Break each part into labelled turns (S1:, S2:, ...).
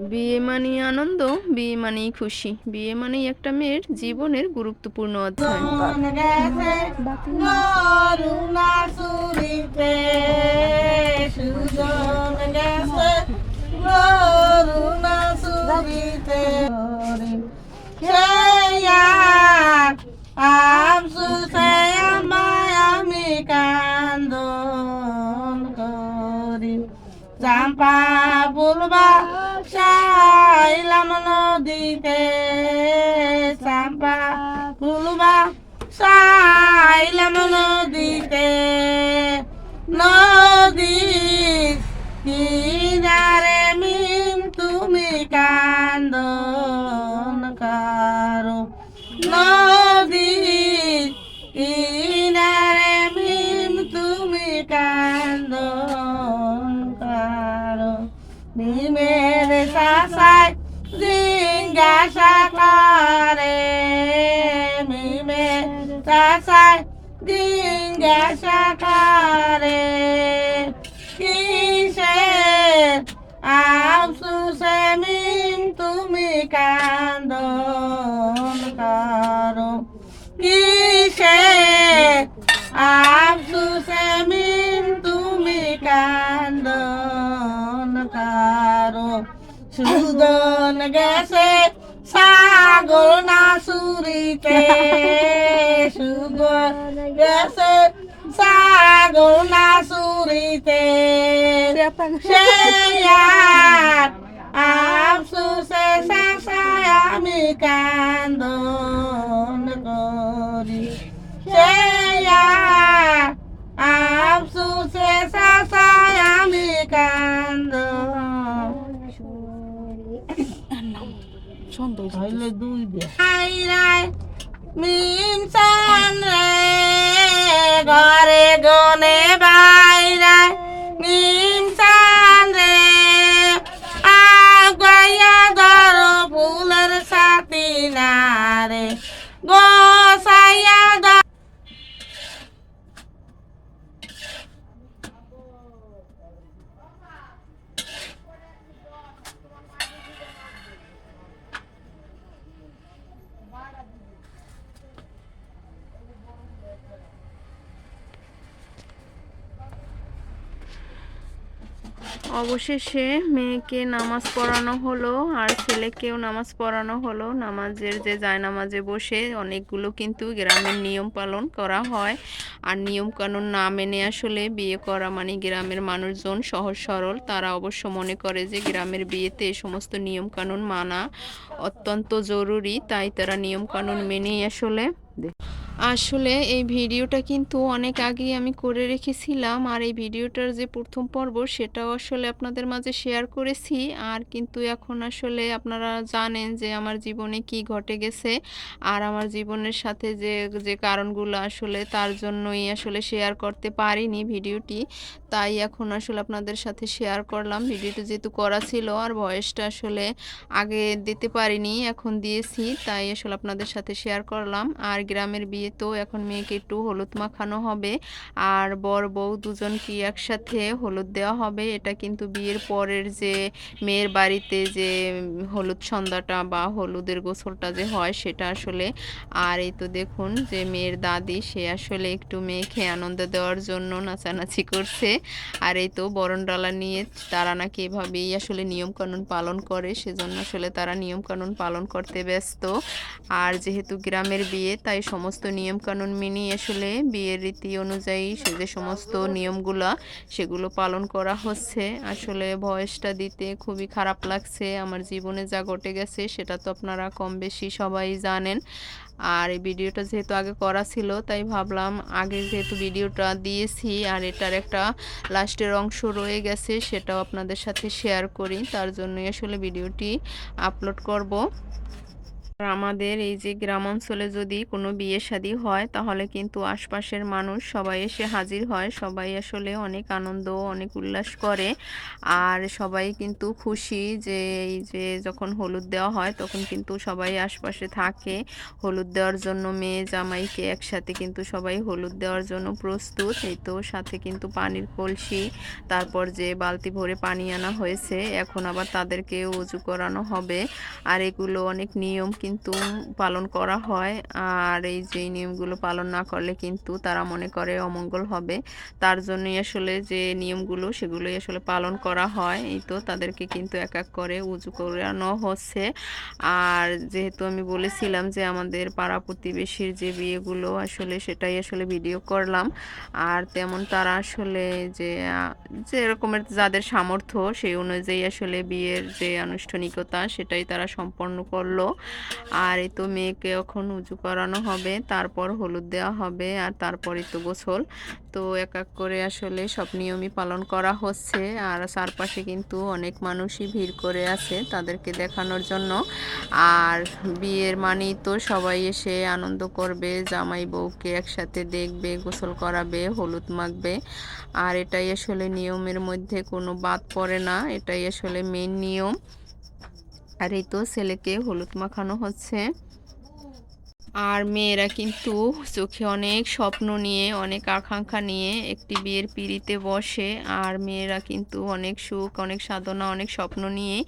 S1: বিয়ে মানেই আনন্দ, বিয়ে মানেই খুশি। বিয়ে মানেই একটা মেয়ের জীবনের গুরুত্বপূর্ণ অধ্যায়।
S2: চাম্পা বুলবা চাইলাম নদীতে চাম্পা বুলবা চাইলাম নদীতে নদী কিনারে মিম তুমি কান্দন কারও। নদী কিনারে মিম তুমি কান্দন কারও। নিমের শাসায় জিজ্ঞাসা করে কিসের? আফসুসে মিম তুমি কান্দন করো। কিসের? আফসুসে মিম তুমি কান্দন করো। সুদন গেছে সাগর না সুরিতে সুদন গেছে সাগর না সুরিতে সে আর আফসোসে শাসায় আমি কান্দন হইলে দুই দে আই রাই মিম চান
S1: অবশেষে মেয়েকে নামাজ পড়ানো হলো আর ছেলেকেও নামাজ পড়ানো হলো। নামাজের যে যায় নামাজে বসে অনেকগুলো কিন্তু গ্রামের নিয়ম পালন করা হয়। আর নিয়ম কানুন না মেনে আসলে বিয়ে করা মানে গ্রামের মানুষজন সহজ সরল। তারা অবশ্য মনে করে যে গ্রামের বিয়েতে সমস্ত নিয়ম কানুন মানা অত্যন্ত জরুরি, তাই তারা নিয়ম কানুন মেনেই আসলে আসলে এই ভিডিওটা কিন্তু অনেক আগেই আমি করে রেখেছিলাম আর এই ভিডিওটার যে প্রথম পর্ব সেটাও আসলে আপনাদের মাঝে শেয়ার করেছি। আর কিন্তু এখন আসলে আপনারা জানেন যে আমার জীবনে কি ঘটে গেছে আর আমার জীবনের সাথে যে যে কারণগুলো আসলে তার জন্যই আসলে শেয়ার করতে পারিনি ভিডিওটি। তাই এখন আসলে আপনাদের সাথে শেয়ার করলাম। ভিডিওটা যেহেতু করা ছিল আর ভয়েসটা আসলে আগে দিতে পারিনি, এখন দিয়েছি। তাই আসলে আপনাদের সাথে শেয়ার করলাম। আর গ্রামের বিয়ে তো এখন মেয়েকে একটু হলুদ মাখানো হবে। আর বর বউ দুজন কি একসাথে হলুদ দেওয়া হবে? এটা কিন্তু বিয়ের পরের যে মেয়ের বাড়িতে যে হলুদ সন্ধ্যাটা বা হলুদের গোসলটা যে হয় সেটা আসলে আর এই তো দেখুন যে মেয়ের দাদি, সে আসলে একটু মেয়েকে আনন্দ দেওয়ার জন্য নাচানাচি করছে। আর এই তো বরণডালা নিয়ে তারা নাকি এভাবেই আসলে নিয়মকানুন পালন করে, সেজন্য আসলে তারা নিয়মকানুন পালন করতে ব্যস্ত। আর যেহেতু গ্রামের বিয়ে, তাই সমস্ত নিয়মকানুন মেনেই আসলে বিয়ের রীতি অনুযায়ী সে যে সমস্ত নিয়মগুলো, সেগুলো পালন করা হচ্ছে। আসলে ভয়েসটা দিতে খুবই খারাপ লাগছে। আমার জীবনে যা ঘটে গেছে, সেটা তো আপনারা কম বেশি সবাই জানেন। আর এই ভিডিওটা যেহেতু আগে করা ছিল, তাই ভাবলাম আগে যেহেতু ভিডিওটা দিয়েছি, আর এটার একটা লাস্টের অংশ রয়ে গেছে, সেটাও আপনাদের সাথে শেয়ার করি। তার জন্যই আসলে ভিডিওটি আপলোড করব। আমাদের এই যে গ্রাম অঞ্চলে যদি কোনো বিয়ে শাদী হয়, তাহলে কিন্তু আশপাশের মানুষ সবাই এসে হাজির হয়। সবাই আসলে অনেক আনন্দ, অনেক উল্লাস করে। আর সবাই কিন্তু খুশি যে এই যে যখন হলুদ দেওয়া হয়, তখন কিন্তু সবাই আশপাশে থাকে। হলুদ দেওয়ার জন্য মেয়ে জামাইকে একসাথে কিন্তু সবাই হলুদ দেওয়ার জন্য প্রস্তুত। এই তো সাথে কিন্তু পানির কলসি, তারপর যে বালতি ভরে পানি আনা হয়েছে, এখন আবার তাদেরকে উজু করানো হবে। আর এগুলো অনেক নিয়ম কিন্তু পালন করা হয়। আর এই যে নিয়মগুলো পালন না করলে কিন্তু তারা মনে করে অমঙ্গল হবে। তার জন্যই আসলে যে নিয়মগুলো সেগুলোই আসলে পালন করা হয়। এই তো তাদেরকে কিন্তু এক এক করে উজু করানো হচ্ছে। আর যেহেতু আমি বলেছিলাম যে আমাদের পাড়া প্রতিবেশীর যে বিয়েগুলো আসলে সেটাই আসলে ভিডিও করলাম। আর তেমন তারা আসলে যে আহ, যে রকমের যাদের সামর্থ্য সেই অনুযায়ী আসলে বিয়ের যে আনুষ্ঠানিকতা সেটাই তারা সম্পন্ন করল। আর এই তো মেয়েকে এখন উঁচু করানো হবে, তারপর হলুদ দেওয়া হবে আর তারপরই তো গোসল। তো এক এক করে আসলে সব নিয়মই পালন করা হচ্ছে আর চারপাশে কিন্তু অনেক মানুষই ভিড় করে আছে তাদেরকে দেখানোর জন্য। আর বিয়ের মানেই তো সবাই এসে আনন্দ করবে, জামাই বউকে একসাথে দেখবে, গোসল করাবে, হলুদ মাখবে। আর এটাই আসলে নিয়মের মধ্যে কোনো বাদ পড়ে না, এটাই আসলে মেন নিয়ম। আর এই তো ছেলেকে হলুদ মাখানো হচ্ছে। আর মেয়েরা কিন্তু চোখে অনেক স্বপ্ন নিয়ে, অনেক আকাঙ্ক্ষা নিয়ে একটি বিয়ের পিড়িতে বসে। আর মেয়েরা কিন্তু অনেক সুখ, অনেক সাধনা, অনেক স্বপ্ন নিয়ে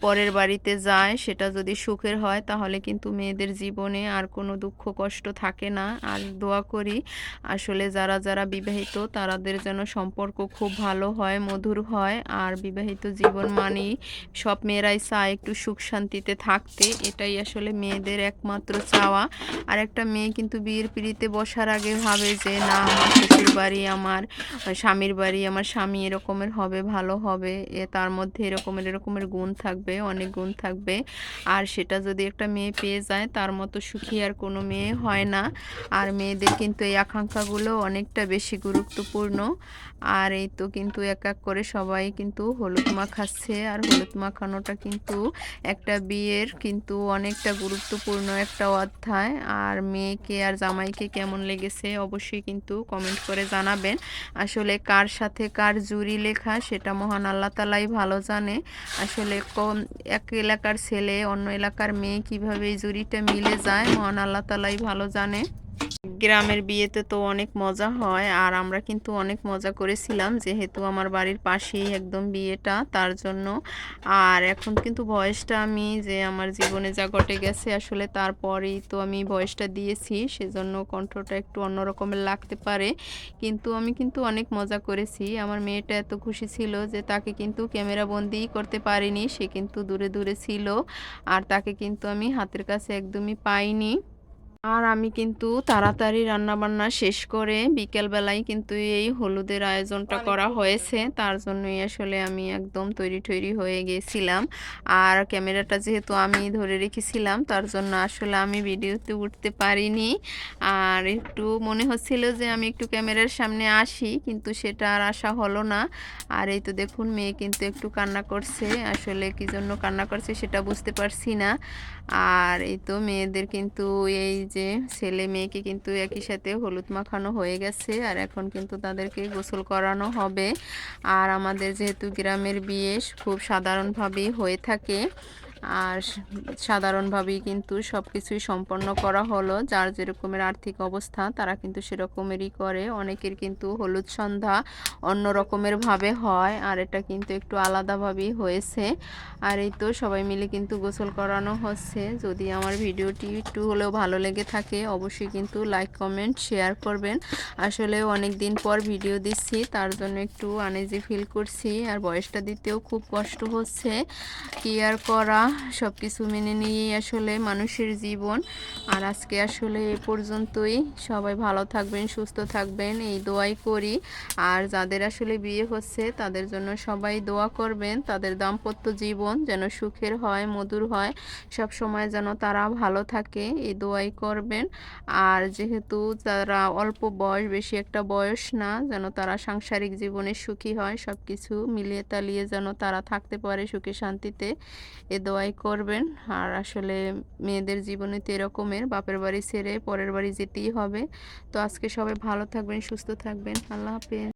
S1: পরের বাড়িতে যায়। সেটা যদি সুখের হয়, তাহলে কিন্তু মেয়েদের জীবনে আর কোনো দুঃখ, কষ্ট থাকে না। আর দোয়া করি, আসলে যারা যারা বিবাহিত তাদের যেন সম্পর্ক খুব ভালো হয়, মধুর হয়। আর বিবাহিত জীবন মানেই সব মেয়েরাই চায় একটু সুখ শান্তিতে থাকতে। এটাই আসলে মেয়েদের একমাত্র চাওয়া। আর একটা মেয়ে কিন্তু বিয়ের পিড়িতে বসার আগে ভাবে যে, না, আমার শ্বশুর বাড়ি আমার স্বামীর বাড়ি আমার স্বামী এরকমের হবে, ভালো হবে। এ, তার মধ্যে এরকমের এরকমের গুণ থাকবে, অনেক গুণ থাকবে। আর সেটা যদি একটা মেয়ে পেয়ে যায়, তার মতো সুখী আর কোনো মেয়ে হয় না। আর মেয়েদের কিন্তু এই আকাঙ্ক্ষাগুলো অনেকটা বেশি গুরুত্বপূর্ণ। আর এই তো কিন্তু এক এক করে সবাই কিন্তু হলুদ মাখাচ্ছে। আর হলুদ মাখানোটা কিন্তু একটা বিয়ের কিন্তু অনেকটা গুরুত্বপূর্ণ একটা অধ্যায়। আর মেয়েকে আর জামাইকে কেমন লেগেছে অবশ্যই কিন্তু কমেন্ট করে জানাবেন। আসলে কার সাথে কার জুরি লেখা সেটা মহান আল্লাহ তালাই ভালো জানে। আসলে কম, এক এলাকার ছেলে, অন্য এলাকার মেয়ে কীভাবে এই জুরিটা মিলে যায়, মহান আল্লাহ তালাই ভালো জানে। গ্রামের বিয়েতে তো অনেক মজা হয়, আর আমরা কিন্তু অনেক মজা করেছিলাম যেহেতু আমার বাড়ির পাশেই একদম বিয়েটা তার জন্য। আর এখন কিন্তু বয়সটা আমি যে আমার জীবনে যা ঘটে গেছে আসলে তারপরেই তো আমি বয়সটা দিয়েছি, সেজন্য কণ্ঠটা একটু অন্যরকমের লাগতে পারে। কিন্তু আমি কিন্তু অনেক মজা করেছি। আমার মেয়েটা এত খুশি ছিল যে তাকে কিন্তু ক্যামেরা বন্দিই করতে পারিনি, সে কিন্তু দূরে দূরে ছিল, আর তাকে কিন্তু আমি হাতের কাছে একদমই পাইনি। আর আমি কিন্তু তাড়াতাড়ি রান্নাবান্না শেষ করে বিকেলবেলায় কিন্তু এই হলুদের আয়োজনটা করা হয়েছে। তার জন্যই আসলে আমি একদম তৈরি টৈরি হয়ে গেছিলাম। আর ক্যামেরাটা যেহেতু আমি ধরে রেখেছিলাম তার জন্য আসলে আমি ভিডিওতে উঠতে পারিনি। আর একটু মনে হচ্ছিল যে আমি একটু ক্যামেরার সামনে আসি কিন্তু সেটা আর আসা হলো না। আর এই তো দেখুন মেয়ে কিন্তু একটু কান্না করছে। আসলে কি জন্য কান্না করছে সেটা বুঝতে পারছি না। আর এই তো মেয়েদের কিন্তু এই যে ছেলে মেয়েকে কিন্তু একই সাথে হলুদ মাখানো হয়ে গেছে আর এখন কিন্তু তাদেরকে গোসল করানো হবে। আর আমাদের যেহেতু গ্রামের বিয়ে, খুব সাধারণভাবেই হয়ে থাকে। আর সাধারণভাবেই কিন্তু সব কিছুই সম্পন্ন করা হলো। যার যেরকমের আর্থিক অবস্থা, তারা কিন্তু সেরকমেরই করে। অনেকের কিন্তু হলুদ সন্ধ্যা অন্য রকমের ভাবে হয়, আর এটা কিন্তু একটু আলাদাভাবেই হয়েছে। আর এই তো সবাই মিলে কিন্তু গোসল করানো হচ্ছে। যদি আমার ভিডিওটি একটু হলেও ভালো লেগে থাকে, অবশ্যই কিন্তু লাইক, কমেন্ট, শেয়ার করবেন। আসলে অনেক দিন পর ভিডিও দিচ্ছি, তার জন্য একটু আনেজি ফিল করছি। আর বয়সটা দিতেও খুব কষ্ট হচ্ছে। কি আর করা? সব কিছু মেনে নিয়েই আসলে মানুষের জীবন। আর আজকে আসলে এ পর্যন্তই। সবাই ভালো থাকবেন, সুস্থ থাকবেন, এই দোয়াই করি। আর যাদের আসলে বিয়ে হচ্ছে, তাদের জন্য সবাই দোয়া করবেন। তাদের দাম্পত্য জীবন যেন সুখের হয়, মধুর হয়। সব সময় যেন তারা ভালো থাকে, এই দোয়াই করবেন। আর যেহেতু যারা অল্প বয়স, বেশি একটা বয়স না, যেন তারা সাংসারিক জীবনে সুখী হয়। সব কিছু মিলিয়ে তালিয়ে যেন তারা থাকতে পারে সুখে শান্তিতে। এ দোয়া দোয়াই করবেন। আর আসলে মেয়েদের জীবনে তো এরকমের, বাপের বাড়ি ছেড়ে পরের বাড়ি যেতেই হবে। তো আজকে সবাই ভালো থাকবেন, সুস্থ থাকবেন। আল্লাহ হাফেজ।